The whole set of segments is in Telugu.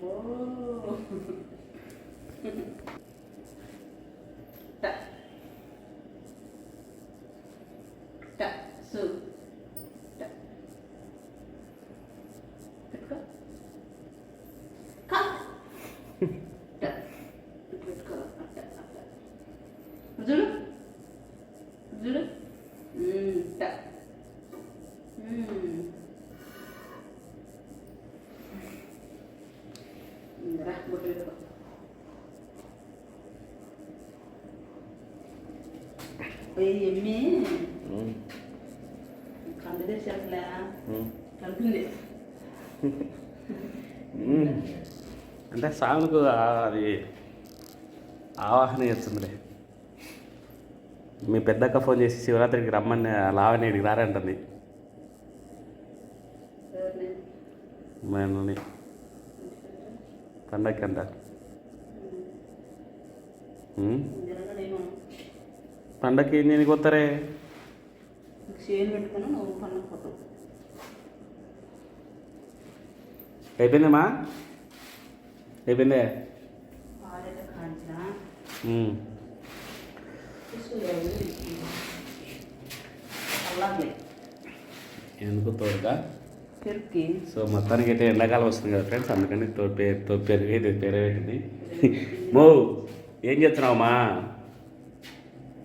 అబ్బో. ట. ట. సు. ట. పెట్టుకో. కా. ట. ఇటు పెట్టుకో. అట్ట, అట్ట. చూడు చూడు మ్మ్, ట. మ్మ్. రా, బొట్టు పెట్టుకో. ఓయ్ ఎమ్మి. కలిపింది అంటే సాగుకు అది ఆవాహన చేస్తుందిలే. మీ పెద్దక్క ఫోన్ చేసి శివరాత్రికి రమ్మని లావని ఇడికి రారంటుంది. ఎవరిని? నేను పండక్కి అంట ఉమ్? జరగడేమో. పండక్కి పన్ను పోతావు అయిపోయిందమ్మా అయిపోయిందే ఎందుకు తోడుగా? సో మొత్తానికి అయితే ఎండాకాలం వస్తుంది కదా ఫ్రెండ్స్ అందుకని తో పేరు తో పెరుగు అయితే పేరు పెట్టింది మో ఏం చేస్తున్నావమ్మా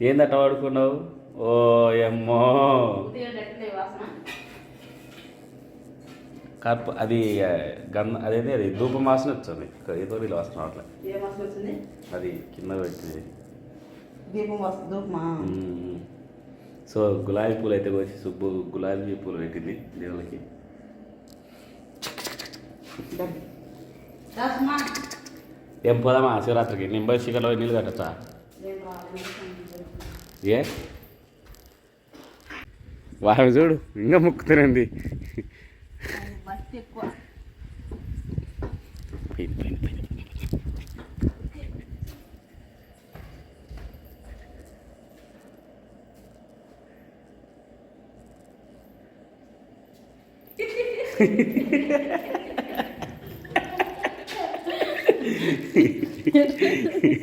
ఏందట వాడుకున్నావు? ఓ ఎమ్మో కర్ప అది గంధ అదేంటి అది ధూపం వాసన వచ్చింది. ఏదో వీళ్ళు వాసన వచ్చింది? అది కింద పెట్టింది. సో గులాబీ పూలు అయితే వచ్చి సుబ్బు గులాబీ పూలు పెట్టింది దేవుళ్ళకి. రాసుమా ఏం పోదామా? శివరాత్రికి. నింబై శిఖర్లో నీళ్ళు కట్టచ్చా? నేను. ఏ? వాడు చూడు ఇంకా ముక్కుతున్నది అది పైన, పైన,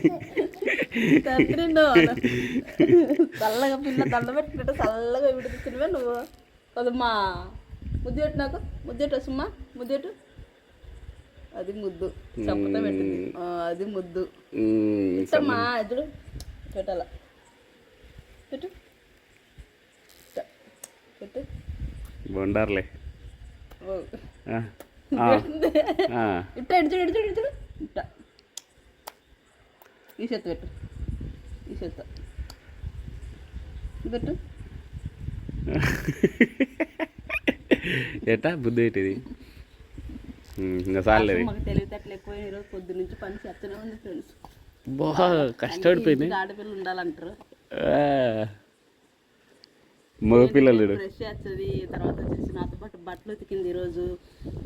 చల్లగా పిల్ల దండ పెట్టినట్టు చల్లగా విడిపించినవే నువ్వు కదమ్మా ముద్దెట్టు నాకు ముద్దెట్టు వస్తుమ్మా ముద్దెట్టు అది ముద్దు చప్పత పెట్టింది అది ముద్దు మ్మ్, ఇట్టమ్మా ఎదురు పెట్టాల పెట్టు. పెట్టు బొండార్లే. ఇట్ట ఇడుచుడు ఇడుచుడు ఇడుచుడు ఇట్ట ఈ చేత పెట్టు ఈ చేత ఇది పెట్టు ఎట్టా? బుద్ధి ఏంటిది ఇంకా చాలేదు మాకు తెలివితేటలు ఎక్కువ ఈరోజు పొద్దు నుంచి పని చేస్తూనే ఉంది ఫ్రెండ్స్. బాగా కష్టపడిపోయింది. ఆడపిల్లలు ఉండాలంటారు. మగపిల్లలు బ్రష్ చేస్తుంది తర్వాత వచ్చేసి నాతో పాటు బట్టలు ఉతికింది ఈరోజు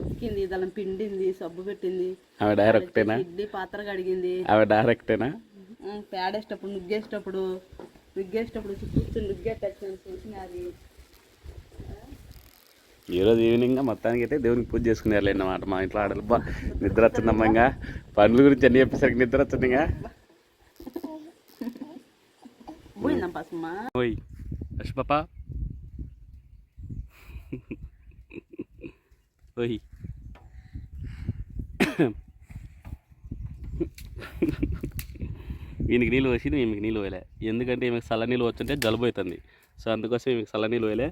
ఉతికింది దళం పిండింది సబ్బు పెట్టింది. ఆమె డైరెక్టేనా? ఇడ్లీ పాత్ర కడిగింది. ఆమె డైరెక్టేనా? పేడేసేటప్పుడు నుగ్గేసేటప్పుడు నుగ్గేసేటప్పుడు కూర్చొని నుగ్గేటచ్చాను చూసిన అది ఈరోజు ఈవినింగ్ మొత్తానికి అయితే దేవునికి పూజ చేసుకునేవాళ్ళు అన్నమాట మా ఇంట్లో ఆడలు. బా నిద్ర వచ్చిందమ్మా ఇంకా. పనుల గురించి అన్ని చెప్పేసరికి నిద్ర వచ్చింది ఇంకా. పాపా. ఈయనకి నీళ్ళు వచ్చింది ఈమెకి నీళ్ళు పోయలే. ఎందుకంటే ఈమెకి చల్ల నీళ్ళు వచ్చుంటే జలుబు అవుతుంది. సో అందుకోసం ఈమెకి చల్ల నీళ్ళు పోయలే.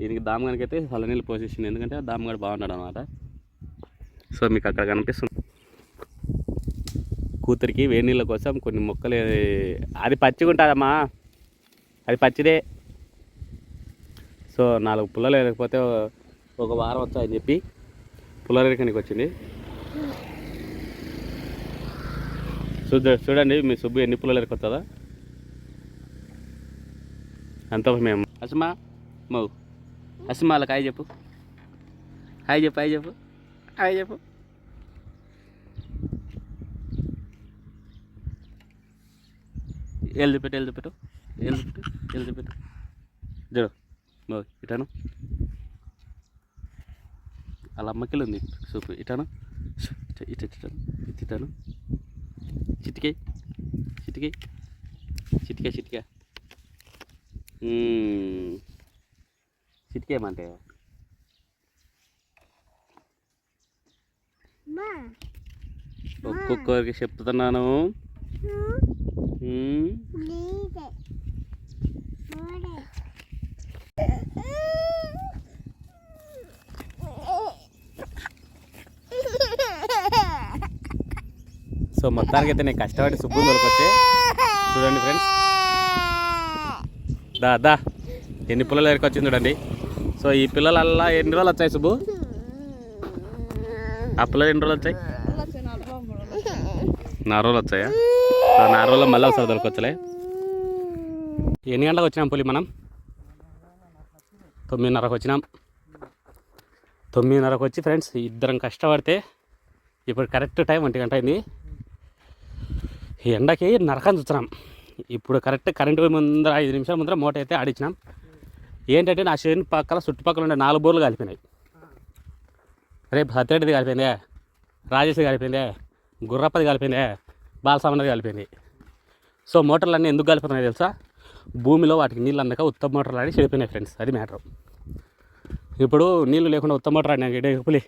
ఈయనకి దామగానికి అయితే చల్ల నీళ్ళు పోసేసింది ఎందుకంటే దామగాడు బాగున్నాడు అనమాట సో మీకు అక్కడ కనిపిస్తుంది. కూతురికి వేడి నీళ్ళ కోసం కొన్ని మొక్కలు అది పచ్చిగా ఉంటుందమ్మా. అది పచ్చిదే. సో నాలుగు పుల్లలు లేకపోతే ఒక వారం వచ్చాయని చెప్పి పుల్లలు ఎరకనికి వచ్చింది చూద్ద చూడండి మీ సుబ్బు ఎన్ని పుల్లలు ఎరకొస్తుందా అంత మేము అసమా మౌ. అసమా వాళ్ళకి హాయ్ చెప్పు. హాయ్ చెప్పు హాయ్ చెప్పు. హాయ్ చెప్పు. ఎల్ది పెట్టు ఎల్ది పెట్టు. ఎల్ది పెట్టు ఎల్ది పెట్టు. జరు మౌ ఇటాను. వాళ్ళ అమ్మకిలు ఉంది సూపు ఇటాను. ఇటు ఇటు ఇట్టాను చిటికే. చిటికే. చిటికే చిటికే. చిటికేమంటే ఒక్కొక్కరికి చెప్తున్నాను మ్మ్. సో మొత్తానికి అయితే నేను కష్టపడి సుబ్బు దొరకొచ్చే చూడండి ఫ్రెండ్స్ దా దా. ఎన్ని పిల్లలు ఎరకొచ్చింది వచ్చింది చూడండి. సో ఈ పిల్లలల్లా ఎన్ని రోజులు వచ్చాయి సుబ్బు? ఆ పిల్లలు ఎన్ని రోజులు వచ్చాయి? నాలుగు రోజులు వచ్చాయా? సో నాలుగు రోజులు మళ్ళీ ఒకసారి దొరకొచ్చలే ఎన్ని గంటలకు వచ్చినాం పులి మనం? తొమ్మిదిన్నరకు వచ్చినాం. తొమ్మిదిన్నరకు వచ్చి ఫ్రెండ్స్ ఇద్దరం కష్టపడితే ఇప్పుడు కరెక్ట్ టైం ఒంటి గంట అయింది. ఎండకి నరకం చూస్తున్నాం. ఇప్పుడు కరెక్ట్ కరెంట్ పోయి ముందర ఐదు నిమిషాల ముందర మూట అయితే ఆడించినాం. ఏంటంటే నా చేను పక్కల చుట్టుపక్కల ఉండే నాలుగు బోర్లు కలిపినాయి రేపు సత్యరెడ్డిది కలిపిందే రాజేష్ది కలిపిందే గుర్రప్పది కలిపిందే బాలసామన్నది కలిపింది సో మోటార్లు అన్నీ ఎందుకు కలుపుతున్నాయి తెలుసా? భూమిలో వాటికి నీళ్ళు అందక ఉత్తమ మోటార్లు ఆడి చెడిపోయినాయి ఫ్రెండ్స్ అది మ్యాటర్. ఇప్పుడు నీళ్ళు లేకుండా ఉత్తమ మోటార్ ఆడినా పులి.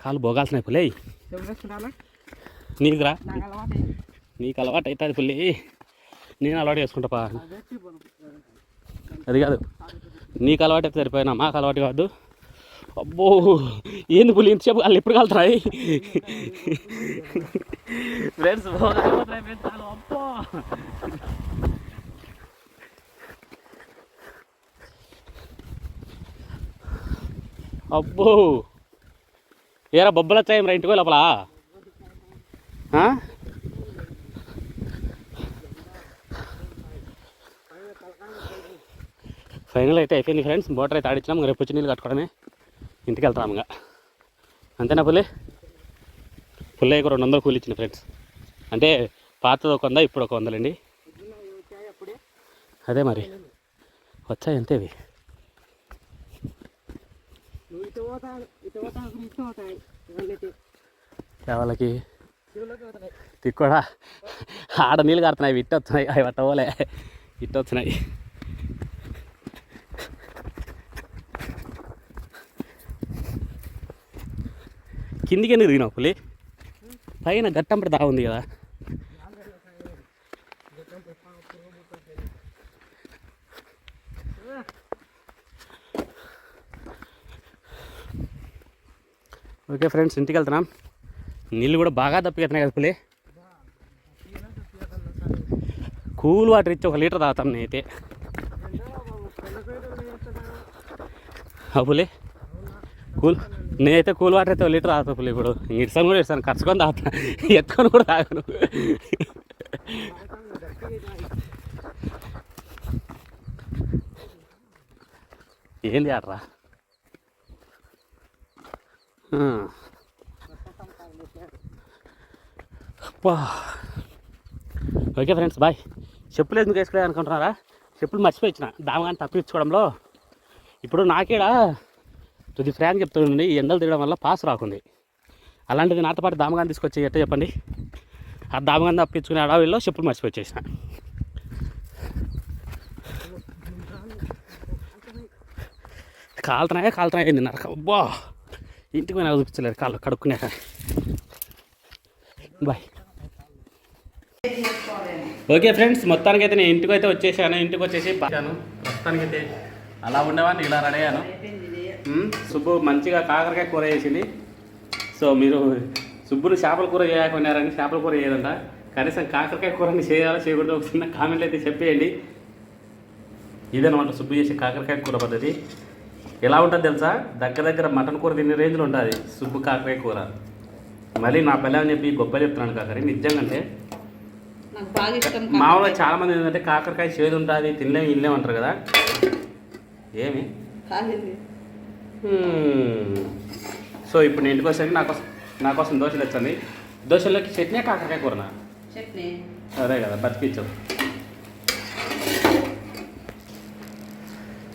కాలు బోగాల్సినాయి పులి. నీకురా నీకు అలవాటు అవుతుంది పుల్లి. నేను అలవాటు చేసుకుంటా పా. అది కాదు. నీకు అలవాటు అయితే సరిపోయినా మాకు అలవాటు కాదు. అబ్బో ఏంది పులి ఇంతసేపు వాళ్ళు ఎప్పుడు కలుతున్నాయి ఫ్రెండ్స్ అబ్బో. అబ్బో. ఏరా బొబ్బలు వచ్చాయి రా ఇంటికి లోపల? ఫైనల్ అయితే అయిపోయింది ఫ్రెండ్స్ మోటార్ అయితే ఆడించినాం రేపు వచ్చి నీళ్ళు కట్టుకోవడమే. ఇంటికి వెళ్తాం ఇంకా. అంతేనా పుల్లి? ఒక రెండు వందలు కూలి ఇచ్చింది ఫ్రెండ్స్ అంటే పాతది ఒక వంద ఇప్పుడు ఒక వందలండి. అదే మరి. వచ్చాయి అంతేవి వాళ్ళకి తిక్కుడా? ఆడ నీళ్ళు కడుతున్నాయి ఇట్టొస్తున్నాయి అవి పట్టవలే ఇట్టొచ్చినాయి కిందికి ఎందుకు దిగినావు పులి? పైన గట్టంపడి దా ఉంది కదా. ఓకే ఫ్రెండ్స్ ఇంటికి వెళ్తున్నాం. నీళ్ళు కూడా బాగా తప్పికెత్తున్నాయి కదా పులి. కూల్ వాటర్ ఇచ్చి ఒక లీటర్ తాగుతాం నేనైతే. ఆ పులి? కూల్ నేనైతే కూల్ వాటర్ అయితే లీటర్ తాగుతా ఇప్పుడు. ఇడ్సాను కూడా ఇస్తాను ఖర్చుకొని తాగుతా. ఎత్తుకొని కూడా తాగను. ఏంది ఆడరా? Okay friends bye. చెప్పులు ఎందుకు వేసుకోలేదు అనుకుంటున్నారా? చెప్పులు మర్చిపోయి ఇచ్చిన దామగాని తప్పించుకోవడంలో. ఇప్పుడు నాకేడా తుది ఫ్రాంక్ చెప్తుండండి ఈ ఎండలు తిరగడం వల్ల పాస్ రాకుంది. అలాంటిది నాతో పాటు దామగాని తీసుకొచ్చి ఎట్ట చెప్పండి? ఆ దామగాని తప్పించుకునే అడవిలో చెప్పులు మర్చిపోయి కాలుతున్నాయా? కాలుతున్నాయా? నరక? అబ్బా! ఇంటికి పోయినా చూపించలేదు కాళ్ళు కడుక్కునే. బాయ్. ఓకే ఫ్రెండ్స్ మొత్తానికి అయితే నేను ఇంటికి అయితే వచ్చేసాను. ఇంటికి వచ్చేసి పాను ప్రస్తుతానికి అయితే అలా ఉండేవాడిని ఇలా రెడీ అయ్యాను. సుబ్బు మంచిగా కాకరకాయ కూర చేసింది. సో మీరు సుబ్బుని చేపల కూర చేయకున్నారని చేపల కూర చేయదంట. కనీసం కాకరకాయ కూరని చేయాలో చేయకూడదు ఒక చిన్న కామెంట్లు అయితే చెప్పేయండి. ఇదనమాట సుబ్బు చేసే కాకరకాయ కూర పద్ధతి. ఎలా ఉంటుంది తెలుసా? దగ్గర దగ్గర మటన్ కూర తినే రేంజ్లో ఉంటుంది సుబ్బు కాకరకాయ కూర. మళ్ళీ నా పిల్లని చెప్పి గొప్ప చెప్తున్నాను కాకరి నిజంగా అంటే మామూలుగా చాలా మంది ఏంటంటే కాకరకాయ చేదు ఉంటుంది తినలేము ఇల్లేము అంటారు కదా. ఏమి. సో ఇప్పుడు నేను ఇంటికి వచ్చాక నా కోసం నా కోసం దోశలు తెచ్చండి దోశలోకి చట్నీ కాకరకాయ కూరనా? చట్నీ. అదే కదా బతికించావు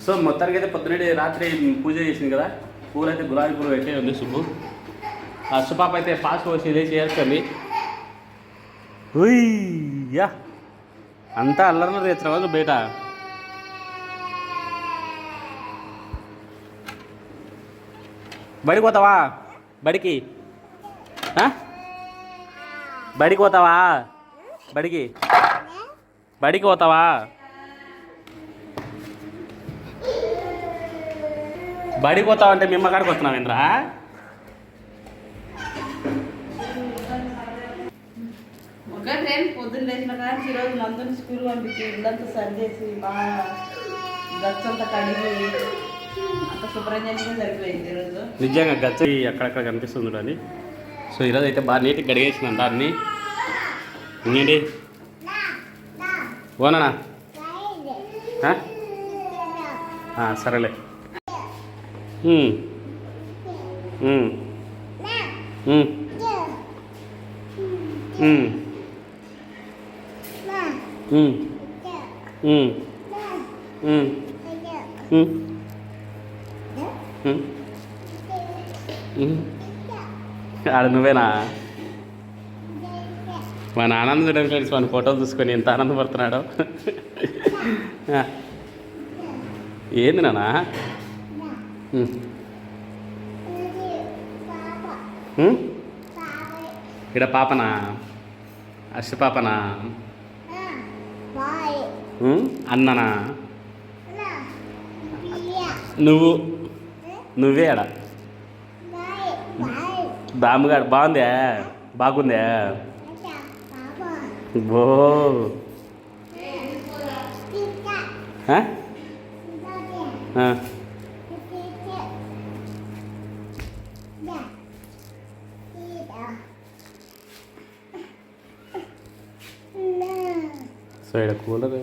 సో మొత్తానికి అయితే పొద్దున్నే రాత్రి పూజ చేసింది కదా. పూలు అయితే గులాబీ పూలు పెట్టే ఉంది సుబ్బు. అష్టపాప అయితే పాస్ పోసి లేచి చేస్తుంది యా అంతా అల్లరి తెచ్చిన బయట. బడికి పోతావా బడికి. బడికి పోతావా బడికి. బడికి పోతావా బడికి పోతావు అంటే మిమ్మ కాడికి వస్తున్నావు ఇంద్రా? పొద్దున్న లేచిన కానీ ఈరోజు మందుని స్కూల్ పంపించి ఇల్లంతా సరి చేసి బాగా గచ్చంతా కడిగి నిజంగా గచ్చ అక్కడక్కడ కనిపిస్తుంది చూడండి సో ఈరోజు అయితే బాగా నీట్గా గడిగేసినంత అన్ని ఏంటి ఓనా సరేలే Mm. Mm. Mm. Mm. ఆడ నువ్వేనా? మా నాన్న చూడండి ఫ్రెండ్స్ మన ఫోటోలు చూసుకొని ఎంత ఆనందపడుతున్నాడో. ఏంది నానా ఇక్కడ పాపనా? అష్ట పాపనా? అన్ననా? నువ్వు నువ్వేడ బామ్మగాడు బాగుందే? బాగుందే? బో. సో ఇక్కడ కూలర్